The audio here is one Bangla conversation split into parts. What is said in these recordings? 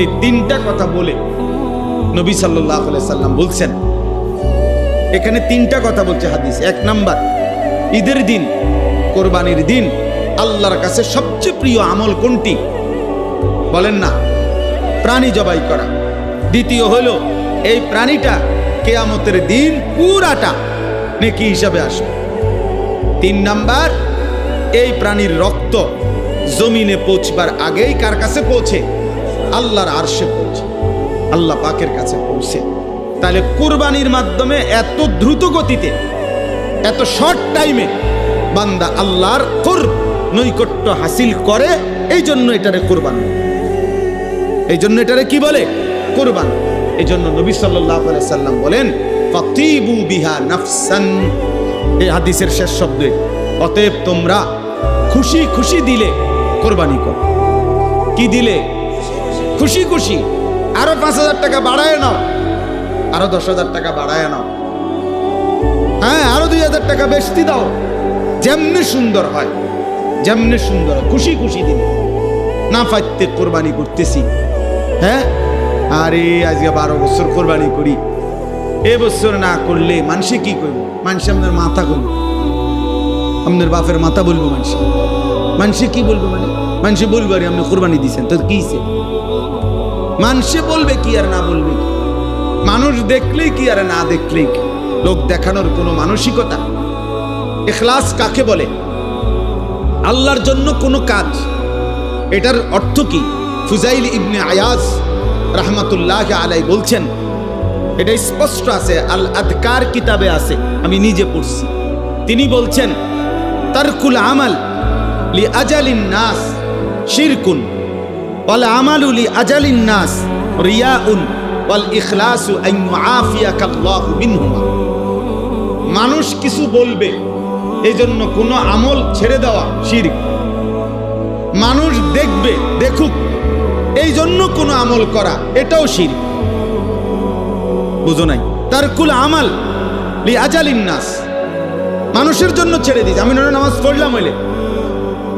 এই তিনটা কথা বলে নবী সাল্লাহ সাল্লাম বলছেন, এখানে তিনটা কথা বলছে হাদিস। এক নাম্বার, ঈদের দিন, কোরবানির দিন, আল্লাহর কাছে সবচেয়ে প্রিয় আমল কোনটি? বলেন না, প্রাণী জবাই করা। দ্বিতীয় হলো, এই প্রাণীটা কেয়ামতের দিন পুরাটা নেকি হিসাবে আসবে। তিন নাম্বার, এই প্রাণীর রক্ত জমিনে পৌঁছবার আগেই কার কাছে পৌঁছে? আল্লাহর আরশে পৌঁছে। আল্লাহ পাকের কাছে পৌঁছে। তাহলে কুরবানির মাধ্যমে এত দ্রুত গতিতে, এত শর্ট টাইমে বান্দা আল্লাহর কুরব নৈকট্য হাসিল করে এই জন্য এটারে কোরবান। এই জন্য এটারে কি বলে? কোরবান। এই জন্য নবী সাল্লাহ সাল্লাম বলেন, ফতিবু বিহা নাফসান। এই হাদিসের শেষ শব্দে, অতএব তোমরা খুশি খুশি দিলে কোরবানি কর। কি দিলে? খুশি খুশি। আরও পাঁচ হাজার টাকা বাড়ায় নাও। আরও দশ হাজার টাকা বাড়ায় নাও। হ্যাঁ আরও দুই হাজার টাকা বেশি দাও। যেমনি সুন্দর হয় যেমনি সুন্দর হয়, খুশি খুশি দিন। না ফাইতে কোরবানি করতেছি। হ্যাঁ? আরে আজকে বারো বছর কোরবানি করি। এ বছর না করলে মানুষে কি করবে? মানুষে আপনার মাথা করবে আমাদের বাপের মাথা বলব মানুষ। মানুষে কি বলব মানে? মানুষে বলব আরে আপনি কোরবানি দিয়েছেন। তো কি? মানুষে বলবে কি আর না বলবে? মানুষ দেখলেই কি আর না দেখলেই লোক দেখানোর কোনো মানসিকতা? এখলাস কাকে বলে? আল্লাহর জন্য কোনো কাজ? এটার অর্থ কি? ফুজাইল ইবনে আয়াজ রাহমাতুল্লাহ আলাই বলছেন, এটা স্পষ্ট আছে, আল আদকার কিতাবে আছে, আমি নিজে পড়ছি। তিনি বলছেন, তারকুল আমাল লি আজালিন নাস শিরকুন। ওয়াল আমালু লি আজালিন নাস রিয়াউন ওয়াল ইখলাসু আন ইউআফিয়াকাল্লাহু মিনহুমা। মানুষ কিছু বলবে এই জন্য কোনো আমল ছেড়ে দেওয়া শিরক। মানুষ দেখবে, দেখুক এই জন্য কোনো আমল করা, এটাও শিরক। বুঝো নাই? তার কুল আমাল লি আজালিন নাস। মানুষের জন্য ছেড়ে দিই আমি নামাজ পড়লাম হইলে।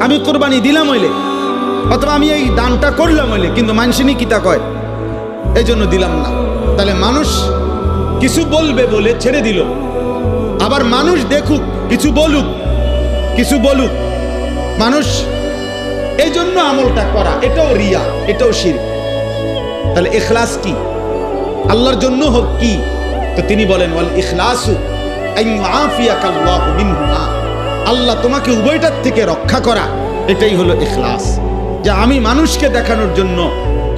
আমি কোরবানি দিলাম হইলে। অথবা আমি এই দানটা করলাম হইলে, কিন্তু মানসিনী কিতা কয়? এই জন্য দিলাম না। তাহলে মানুষ কিছু বলবে বলে ছেড়ে দিল। আবার মানুষ দেখুক, কিছু বলুক কিছু বলুক। মানুষ এই জন্য আমলটা করা, এটাও রিয়া, এটাও শির। তাহলে এখলাস কি? আল্লাহর জন্য হোক কি? তো তিনি বলেন, ওয়াল ইখলাসু আল্লাহ তোমাকে উভয়টার থেকে রক্ষা করা, এটাই হলো ইখলাস। যে আমি মানুষকে দেখানোর জন্য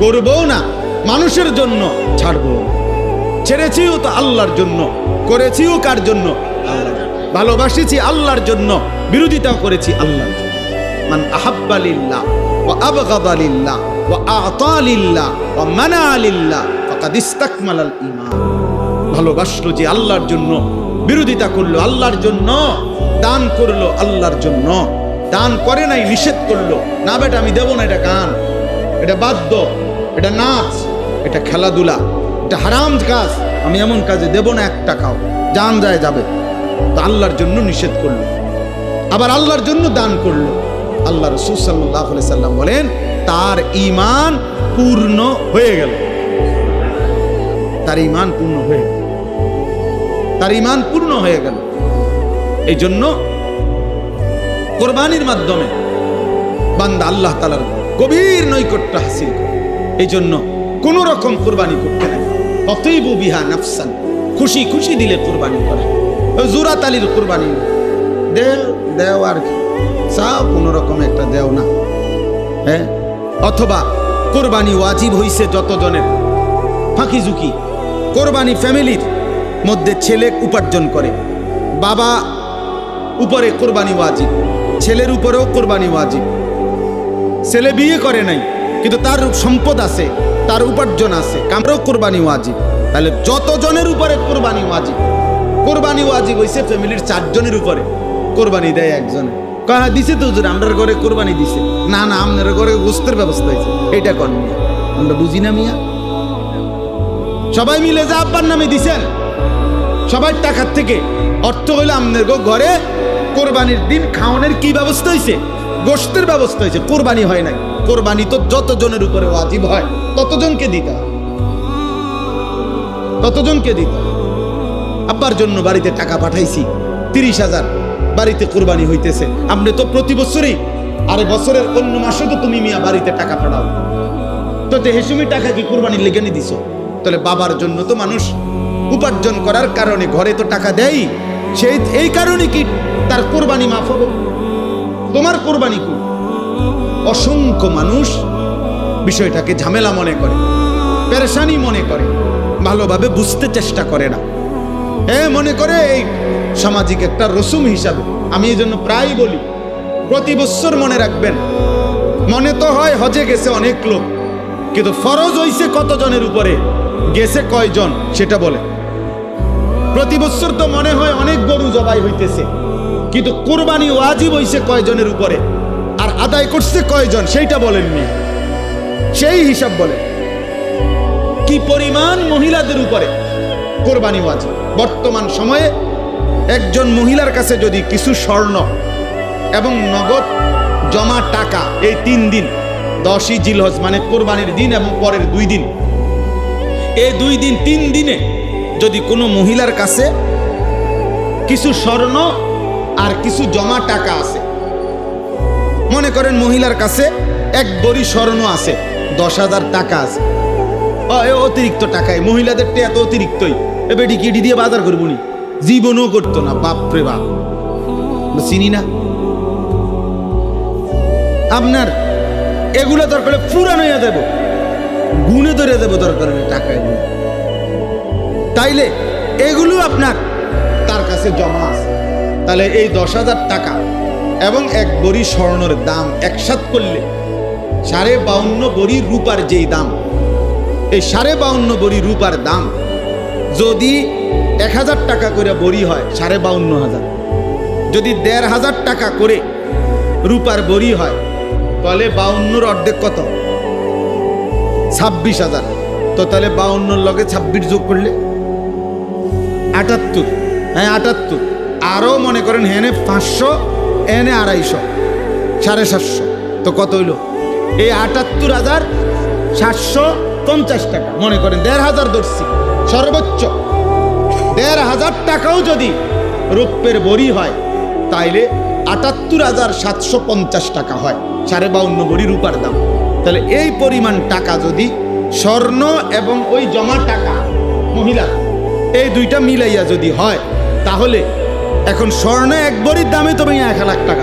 করবও না, মানুষের জন্য ছাড়বো ছেড়েছিও তো আল্লাহর জন্য, করেছিও কার জন্য? ভালোবাসেছি আল্লাহর জন্য, বিরোধিতাও করেছি আল্লাহর জন্য। মান আহাব্বা লিল্লাহ, ওয়া আবগাদা লিল্লাহ, ওয়া আ'তা লিল্লাহ, ওয়া মানা লিল্লাহ, ফাকাদ ইস্তাকমালাল ঈমান। ভালোবাসলো যে আল্লাহর জন্য, বিরোধিতা করল আল্লাহর জন্য, দান করল আল্লাহর জন্য। দান করে নাই, নিষেধ করল। না বেটা, আমি দেবো না, এটা গান। এটা বাদ্য, এটা নাচ, এটা খেলাধুলা, এটা হারাম কাজ। আমি এমন কাজে দেব না এক টাকাও জান যায়, যাবে। তো আল্লাহর জন্য নিষেধ করল। আবার আল্লাহর জন্য দান করল। আল্লাহ রসুল সাল্লাহ সাল্লাম বলেন, তার ইমান পূর্ণ হয়ে গেল। তার ইমান পূর্ণ হয়ে গেল। তার ইমান পূর্ণ হয়ে গেল। এই জন্য কোরবানির মাধ্যমে বান্দা আল্লাহ তালার গভীর নৈকট্য হাসিল করে। এই জন্য কোন রকম কোরবানি করতে নাই। অতৈব বিহা নাফসান, খুশি খুশি দিলে কোরবানি করে। জুরাত আলীর কোরবানি। দেও দেও আর কি। চাও কোন রকম একটা দেও না। হ্যাঁ? অথবা কোরবানি ওয়াজিব হইছে যতজনের। ফাঁকি ঝুঁকি কোরবানি ফ্যামিলির মধ্যে ছেলে উপার্জন করে। বাবা উপরে কোরবানি ওয়াজিব। ছেলের উপরেও কোরবানি ওয়াজিব। ছেলে বিয়ে করে নাই, কিন্তু তার সম্পদ আছে, তার উপার্জন আছে, কামরাও কোরবানি ওয়াজিব। তাহলে যতজনের উপরে কোরবানি ওয়াজিব কোরবানি ওয়াজিব হয়েছে ফ্যামিলির চারজনের উপরে। কোরবানি দেয় একজনে। কয়া দিছে তো হুজুর, আমরার ঘরে কোরবানি দিছে। না না আপনার ঘরে গোস্তের ব্যবস্থা হয়েছে এটা কর মিয়া? আমরা বুঝি না মিয়া? সবাই মিলে যা আব্বার নামে দিছেন সবার টাকার থেকে অর্থ হইল আপনার ঘরে কোরবানির দিন খাওয়ানোর কি ব্যবস্থা হয়েছে গোস্তের ব্যবস্থা হয়েছে কোরবানি হয় নাই। কোরবানি তো যত জনের উপরে ওয়াজিব হয়, ততজনকে দিতে। ততজনকে দিতে। আব্বার জন্য বাড়িতে টাকা পাঠাইছি, তিরিশ হাজার, বাড়িতে কোরবানি হইতেছে। আপনি তো প্রতি বছরই, আরে বছরের অন্য মাসে তো তুমি মিয়া বাড়িতে টাকা পাঠাও। তো তে হেসুমি টাকা কি কোরবানির লেগে নি দিছো? তাহলে বাবার জন্য তো মানুষ উপার্জন করার কারণে ঘরে তো টাকা দেয় সেই, এই কারণে কি তার কোরবানি মাফ হবে। তোমার কোরবানি কি। অসংখ্য মানুষ বিষয়টাকে ঝামেলা মনে করে, পেরেশানি মনে করে, ভালোভাবে বুঝতে চেষ্টা করে না। হ্যাঁ মনে করে এই সামাজিক একটা রসুম হিসাবে, আমি এই জন্য প্রায় বলি, প্রতি বছর মনে রাখবেন, মনে তো হয় হজে গেছে অনেক লোক, কিন্তু ফরজ হইছে কতজনের উপরে, গেছে কয়জন, সেটা বলে। প্রতি বছর তো মনে হয় অনেক গরু জবাই হইতেছে। কিন্তু কোরবানি ওয়াজিব হইছে কয়জনের উপরে? আর আদায় করছে কয়জন? সেইটা বলেননি। সেই হিসাব বলে। কি পরিমাণ মহিলাদের উপরে কোরবানি ওয়াজিব? বর্তমান সময়ে একজন মহিলার কাছে যদি কিছু স্বর্ণ এবং নগদ জমা টাকা এই তিন দিন, দশই জিলহজ মানে কোরবানির দিন এবং পরের দুই দিন এই দুই দিন তিন দিনে যদি কোনো মহিলার কাছে কিছু স্বর্ণ কিছু জমা টাকা আছে। মনে করেন মহিলার কাছে এক বড়ি স্বর্ণ আছে, দশ হাজার টাকা আছে। অতিরিক্ত টাকায়, মহিলাদের এত অতিরিক্তই। এ বেটি দিয়ে বাজার করব নি? জীবনও করতো না, বাপরে বাপ। চিনি না। আপনার এগুলো দরকার পুরানো দেব। গুনে ধরে দেবো দরকার হলে টাকা তাইলে এগুলো আপনার তার কাছে জমা আছে। তাহলে এই দশ হাজার টাকা এবং এক বড়ি স্বর্ণের দাম একসাথ করলে সাড়ে বাউন্ন বড়ি রূপার যেই দাম, এই সাড়ে বাউন্ন বড়ি রূপার দাম যদি এক হাজার টাকা করে বড়ি হয়, সাড়ে বাউন্ন হাজার। যদি দেড় হাজার টাকা করে রূপার বড়ি হয়, তাহলে বাউন্নর অর্ধেক কত? ছাব্বিশ হাজার। তো তাহলে বাউন্নর লগে ছাব্বিশ যোগ করলে আটাত্তর। হ্যাঁ আটাত্তর। আরও মনে করেন হেনে পাঁচশো, এনে আড়াইশো, সাড়ে সাতশো। তো কত হইল? এই আটাত্তর হাজার সাতশো পঞ্চাশ টাকা। মনে করেন দেড় হাজার ধরছি। সর্বোচ্চ। দেড় হাজার টাকাও যদি রৌপ্যের বড়ি হয়, তাইলে আটাত্তর হাজার সাতশো পঞ্চাশ টাকা হয়। সাড়ে বাউন্ন বড়ি রূপার দাম। তাহলে এই পরিমাণ টাকা যদি স্বর্ণ এবং ওই জমা টাকা মহিলা এই দুইটা মিলাইয়া যদি হয়, তাহলে এখন স্বর্ণ এক বড়ির দামে তুমি এক লাখ টাকা।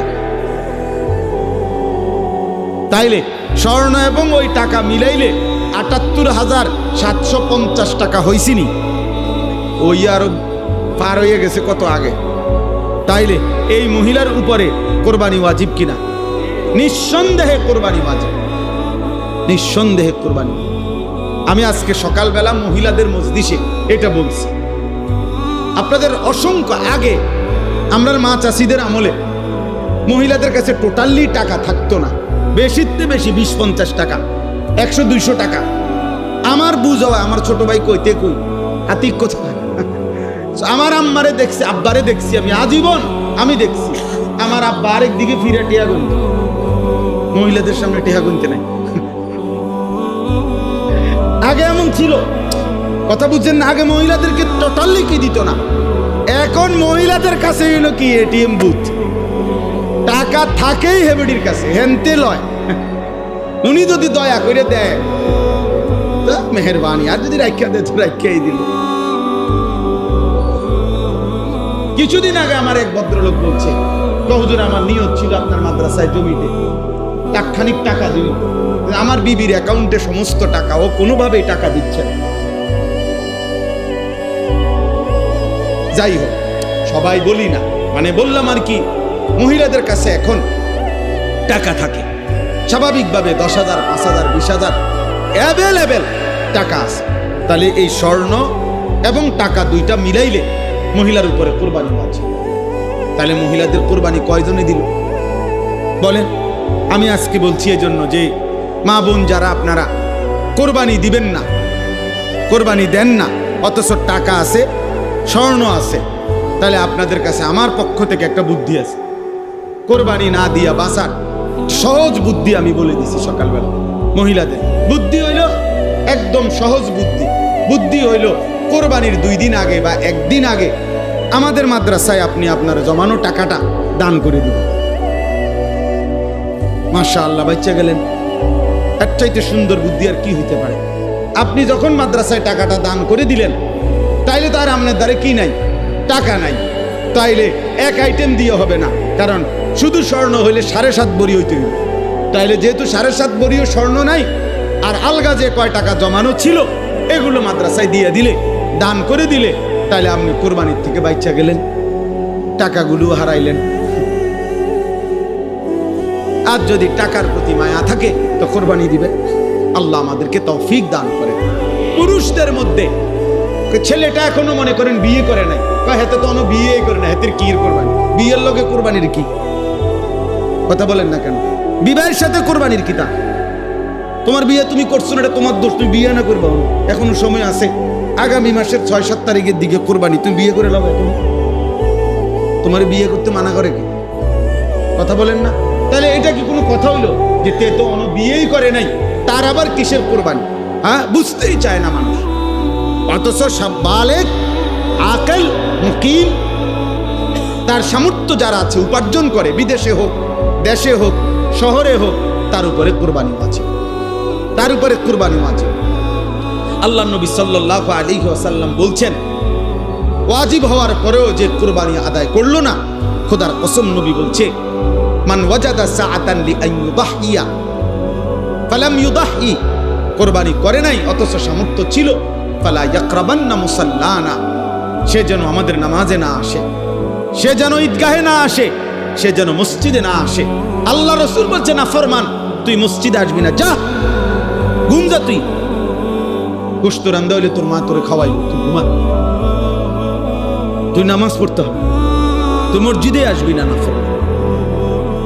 তাইলে স্বর্ণ এবং ওই টাকা মিলাইলে আটাত্তর হাজার সাতশো পঞ্চাশ টাকা হয়েছিনি ওই আরও পার হয়ে গেছে কত আগে। তাইলে এই মহিলার উপরে কোরবানি ওয়াজিব কিনা? নিঃসন্দেহে কোরবানি ওয়াজিব। নিঃসন্দেহে কোরবানি। আমি আজকে সকালবেলা মহিলাদের মজলিসে এটা বলছি। আপনাদের অসংখ্য আগে আমরা মা চাষিদের আমলে মহিলাদের কাছে টোটালি টাকা থাকতো না। বেশিতে বেশি বিশ পঞ্চাশ টাকা, একশো দুইশো টাকা। আমার বুঝ আমার ছোট ভাই কইতে কই আতিক কোথায়? আমার আম্মারে দেখছি, আব্বারে দেখছি আমি, আজীবন আমি দেখছি। আমার আব্বা আরেক দিকে ফিরে টিয়া গুনতে। মহিলাদের সামনে টিয়া গুনতে নাই। আগে এমন ছিল, কথা বুঝছেন না, আগে মহিলাদেরকে টোটালি কি দিত না? এখন মহিলাদের কাছে হলো কি এটিএম বুথ। টাকা থাকেই হেবেডির কাছে, হেনতে লয়। উনি যদি দয়া করে দেয় মেহরবানি, আর যদি রাখিয়া দেয়, তো রাখিয়াই দিল। কিছুদিন আগে আমার এক ভদ্রলোক বলছে বহুদূর আমার নিয়ত ছিল আপনার মাদ্রাসায় জমিতে লাখখানিক টাকা দিন। আমার বিবির অ্যাকাউন্টে সমস্ত টাকা, ও কোনোভাবেই টাকা দিচ্ছে না। যাই হোক, সবাই বলি না। মানে বললাম আর কি, মহিলাদের কাছে এখন টাকা থাকে। স্বাভাবিকভাবে দশ হাজার, পাঁচ হাজার, বিশ হাজার অ্যাভেলেবেল টাকা আছে। তাহলে এই স্বর্ণ এবং টাকা দুইটা মিলাইলে মহিলার উপরে কোরবানি আছে তাহলে মহিলাদের কোরবানি কয়জনে দিল? বলেন, আমি আজকে বলছি এই জন্য যে মা বোন যারা আপনারা কোরবানি দিবেন না, কোরবানি দেন না, অথচ টাকা আছে স্বর্ণ আছে। তাহলে আপনাদের কাছে আমার পক্ষ থেকে একটা বুদ্ধি আছে। কোরবানি না দিয়া বাঁচার সহজ বুদ্ধি আমি বলে দিছি সকালবেলা। মহিলাদের, বুদ্ধি হইল একদম সহজ বুদ্ধি। বুদ্ধি হইল কোরবানির দুই দিন আগে বা একদিন আগে আমাদের মাদ্রাসায় আপনি আপনার জমানো টাকাটা দান করে দিবেন। মাশা আল্লাহ বাচ্চা গেলেন। এর চাইতে সুন্দর বুদ্ধি আর কি হইতে পারে? আপনি যখন মাদ্রাসায় টাকাটা দান করে দিলেন তাইলে তার আপনার দ্বারে কি নাই? টাকা নাই। তাইলে এক আইটেম দিয়ে হবে না। কারণ শুধু স্বর্ণ হইলে সাড়ে সাত বড়ি হইতে হইবে। তাইলে যেহেতু সাড়ে সাত বড়িও স্বর্ণ নাই, আর আলগা যে কয় টাকা জমানো ছিল, এগুলো মাদ্রাসায় দিয়ে দিলে, দান করে দিলে, তাইলে আপনি কোরবানির থেকে বাচ্চা গেলেন টাকাগুলো হারাইলেন। আর যদি টাকার প্রতি মায়া থাকে, তো কোরবানি দিবে আল্লাহ আমাদেরকে তৌফিক দান করে পুরুষদের মধ্যে ছেলেটা এখনও মনে করেন বিয়ে করে নাই। হেতে তো কোনো বিয়ে করে না হেতের কি কোরবানি? বিয়ের লগে কোরবানির কি? কথা বলেন না কেন? বিবাহের সাথে কোরবানির কি তা? তোমার বিয়ে তুমি করছ না, এটা তোমার দোষ, তুমি বিয়ে না করবা এখনও সময় আছে। আগামী মাসের ছয়, সাত তারিখের দিকে কোরবানি, তুমি বিয়ে করে নাও এখন তোমার বিয়ে করতে মানা করে কি? কথা বলেন না। তাহলে এটা কি কোনো কথা হইল? যে তে তো অন বিয়েই করে নাই, তার আবার কিসের কোরবানি? হ্যাঁ বুঝতেই চায় না মানুষ। অথচ বালেক, আকেল মুকিম তার সামর্থ্য যারা আছে, উপার্জন করে, বিদেশে হোক, দেশে হোক, শহরে হোক, তার উপরে কোরবানি আছে। তার উপরে কোরবানি আছে। আল্লাহ নবী সাল্লাহ আলী ওয়াসাল্লাম বলছেন, ওয়াজিব হওয়ার পরেও যে কোরবানি আদায় করল না, খোদার কসম নবী বলছে, মান ওয়াজাদা সাআতান লি আন ফালাম ইউদাহি কোরবানি করে নাই, অথচ সামর্থ্য ছিল সে যেন আমাদের নামাজে না আসে, সে যেন ঈদগাহে না আসে, সে যেন মসজিদে না আসে। আল্লাহ রসুল বলছে, না, ফরমান, তুই মসজিদে আসবি না, যা, ঘুম যা তুই। গোস্ত রান্দা হইলে তোর মা তোরে খাওয়াইল, তুই ঘুমা। তুই নামাজ পড়তে হবে, তুই মসজিদে আসবি না না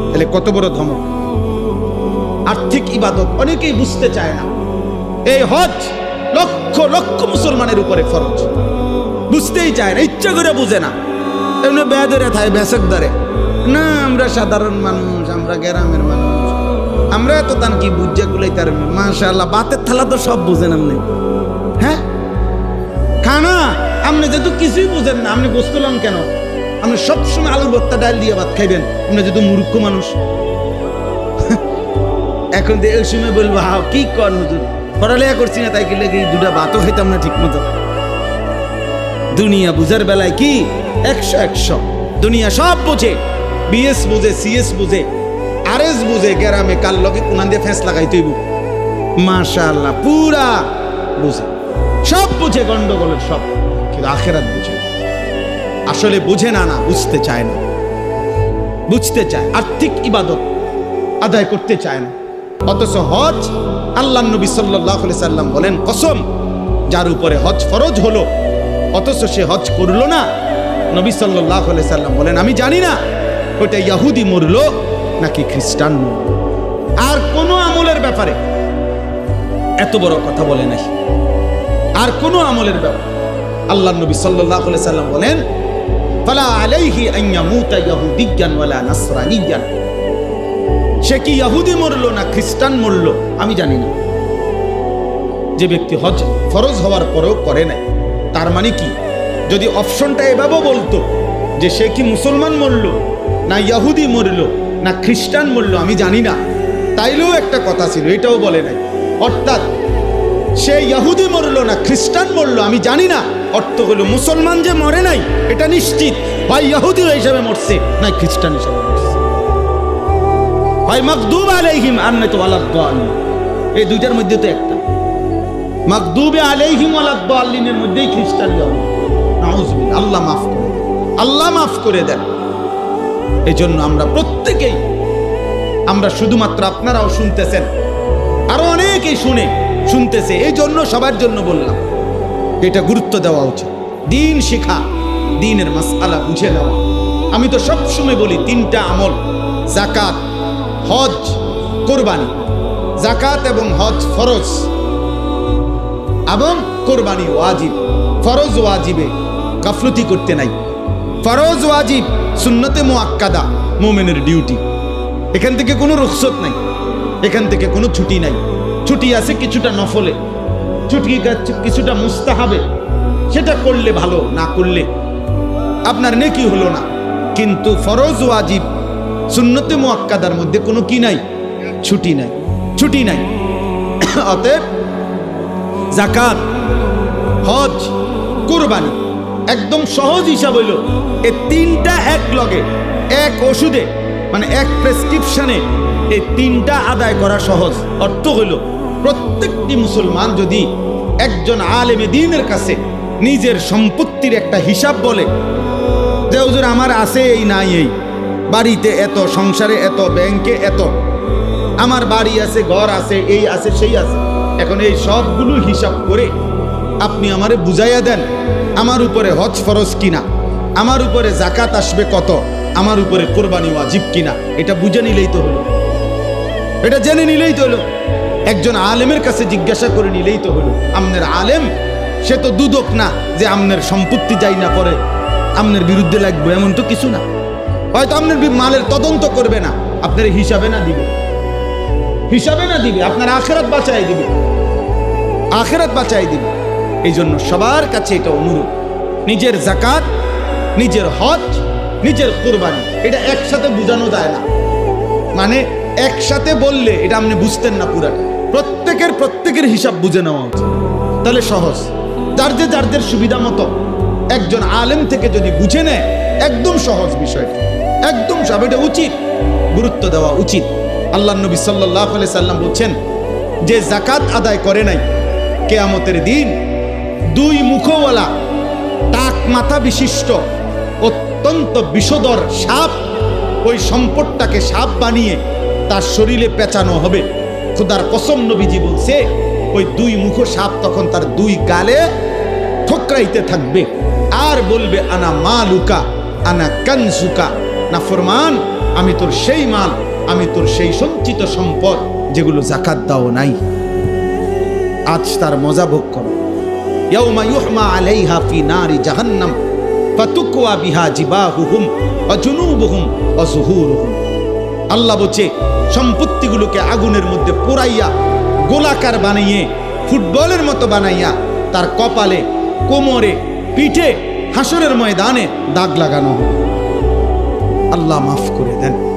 তাহলে কত বড় ধমক। আর্থিক ইবাদত, অনেকেই বুঝতে চায় না। এই হজ লক্ষ লক্ষ মুসলমানের উপরে ফরজ। বুঝতেই চায় না, ইচ্ছা করে বুঝে না। এমনি বেদরে থাকে বেসক ধরে। না, আমরা সাধারণ মানুষ, আমরা গ্রামের মানুষ। আমরা এত তান কি বুঝে গুলাই তার মাশাআল্লাহ, বাতের থালা তো সব বুঝেন আপনি। হ্যাঁ? খানা, আপনি যেহেতু কিছুই বুঝেন না, আপনি বসতেলাম কেন? আপনি সবসময় আলুর ভর্তা, ডাল দিয়ে ভাত খাইবেন। আপনি যেহেতু মূর্খ মানুষ। এখন এই সময় বলব, হাও, কি কর হুজুর? পড়ালেখা করছি না, তাই লেগে দুটা ভাতও খাইতাম না ঠিক মতো দুনিয়া বুঝার বেলায় কি? একশো একশো। দুনিয়া সব বোঝে, বিএস বুঝে, সিএস বুঝে আর এস বুঝে, গ্রামে কাল লগে কোনান দিয়ে ফেঁস লাগাই তুইব মাশাআল্লাহ, পুরা বুঝে। সব বুঝে, গন্ডগোলের সব। কিন্তু আখেরাত বুঝে। আসলে বুঝে না না, বুঝতে চায় না। বুঝতে চায়, আর্থিক ইবাদত আদায় করতে চায় না। অথচ হজ আল্লাহ নবী সাল্লাহ সাল্লাম বলেন, কসম, যার উপরে হজ ফরজ হলো, অথচ সে হজ করল না। নবী সাল্লাহ সাল্লাম বলেন, আমি জানি না ওটা ইয়াহুদি মরলো নাকি খ্রিস্টান মরল? আর কোনো আমলের ব্যাপারে এত বড় কথা বলে নাই। আর কোনো আমলের ব্যাপার আল্লাহ নবী সাল্লাহ সাল্লাম বলেন, ফালা আলাইহি আইয়ামুতা ইয়াহুদিয়ান ওয়ালা নাসরানিয়ান। সে কি ইয়াহুদি মরলো না খ্রিস্টান মরল? আমি জানি না। যে ব্যক্তি হজ ফরজ হওয়ার পরেও করে নাই, তার মানে কি? যদি অপশনটা এভাবে বলতো যে সে কি মুসলমান মরল, না ইয়াহুদি মরল, না খ্রিস্টান মরল, আমি জানি না। তাইলেও একটা কথা ছিল, এটাও বলে নাই। অর্থাৎ সে ইয়াহুদি মরল না খ্রিস্টান মরল, আমি জানি না। অর্থ হলো মুসলমান যে মরে নাই, এটা নিশ্চিত। হয় ইয়াহুদি হিসাবে মরছে, না খ্রিস্টান হিসাবে। হয় মকদুব আলাইহিম আর নয়তো আলাদ এই দুইটার মধ্যে তো একটা। মকদুবে আলাইহিম আলাদ্দাল্লিনের মধ্যেই খ্রিস্টান যাও নাউজুবিল্লাহ, আল্লাহ মাফ করে আল্লাহ মাফ করে দেন। এই জন্য আমরা প্রত্যেকেই, আমরা শুধুমাত্র আপনারাও শুনতেছেন। আরও অনেকেই শুনে, শুনতেছে। এই জন্য সবার জন্য বললাম, এটা গুরুত্ব দেওয়া উচিত। দিন শিখা, দিনের মাসআলা বুঝে নেওয়া। আমি তো সবসময় বলি, তিনটা আমল জাকাত হজ কোরবানি জাকাত এবং হজ ফরজ এবং কোরবানি ওয়াজিব। ফরজ ওয়াজিবে গাফলতি করতে নাই। ফরজ ওয়াজিব সুন্নতে মুআক্কাদা, মোমেনের ডিউটি। এখান থেকে কোনো রুখসত নাই। এখান থেকে কোনো ছুটি নাই। ছুটি আছে কিছুটা নফলে। ছুটি কিছুটা মুস্তাহাবে। সেটা করলে ভালো, না করলে আপনার নেকি হলো না। কিন্তু ফরজ ওয়াজিব সুন্নতে মোয়াক্কাদার মধ্যে কোনো কি নাই? ছুটি নাই। ছুটি নাই। অতএব জাকাত হজ, কুরবানি একদম সহজ হিসাব হইল এই তিনটা এক লগে, এক ওষুধে মানে এক প্রেসক্রিপশনে এই তিনটা আদায় করা সহজ। অর্থ হইল, প্রত্যেকটি মুসলমান যদি একজন আলেমে দিনের কাছে নিজের সম্পত্তির একটা হিসাব বলে যে, হুজুর, আমার আছে এই, নাই এই। বাড়িতে এত, সংসারে এত, ব্যাংকে এত। আমার বাড়ি আছে, ঘর আছে, এই আছে, সেই আছে। এখন এই সবগুলো হিসাব করে আপনি আমারে বুঝাইয়া দেন, আমার উপরে হজ ফরজ কিনা? আমার উপরে জাকাত আসবে কত? আমার উপরে কোরবানি ওয়াজিব কিনা? এটা বুঝে নিলেই তো হলো। এটা জেনে নিলেই তো হলো। একজন আলেমের কাছে জিজ্ঞাসা করে নিলেই তো হলো। আমনের আলেম, সে তো দুদক না যে আমনের সম্পত্তি যাই না পরে আমনের বিরুদ্ধে লাগবে, এমন তো কিছু না। হয়তো আপনার মালের তদন্ত করবে না। আপনার হিসাবে না দিবে। হিসাবে না দিবে, আপনার আখেরাত বাঁচাই দিবে। আখেরাত বাঁচাই দিবে। এই জন্য সবার কাছে এটা অনুরোধ। নিজের জাকাত নিজের হজ, নিজের কোরবানি, এটা একসাথে বোঝানো যায় না। মানে একসাথে বললে এটা আপনি বুঝতেন না পুরাটা। প্রত্যেকের প্রত্যেকের হিসাব বুঝে নেওয়া উচিত। তাহলে সহজ। যার যে যারদের সুবিধা মতো একজন আলেম থেকে যদি বুঝে নেয়, একদম সহজ বিষয়টা। একদম সব এটা উচিত, গুরুত্ব দেওয়া উচিত। আল্লাহ নবী সাল্লাহ সাল্লাম বলছেন, যে জাকাত আদায় করে নাই, কেয়ামতের দিন দুই মুখওয়ালা, টাক মাথা বিশিষ্ট, অত্যন্ত বিষধর সাপ, ওই সম্পদটাকে সাপ বানিয়ে তার শরীরে পেঁচানো হবে। খুদার কসম নবীজি বলছে, ওই দুই মুখ সাপ তখন তার দুই গালে ঠোকরাইতে থাকবে। আর বলবে, আনা মা লুকা আনা কানসুকা না ফরমান, আমি তোর সেই মাল, আমি তোর সেই সঞ্চিত সম্পদ যেগুলো জাকাত দাও নাই। আজ তার মজা ভোগ করো। ইয়াউমা ইউহমা আলাইহা ফি নারি জাহান্নাম, ফাতুকওয়া বিহা জিবাহুহুম ওয়া জুনুবুহুম ওয়া যুহুরুহুম আল্লাহ বলছে, সম্পত্তিগুলোকে আগুনের মধ্যে পোড়াইয়া, গোলাকার বানাইয়ে ফুটবলের মতো বানাইয়া, তার কপালে, কোমরে, পিঠে, হাসরের ময়দানে দাগ লাগানো হবে। আল্লাহ মাফ করে দেন।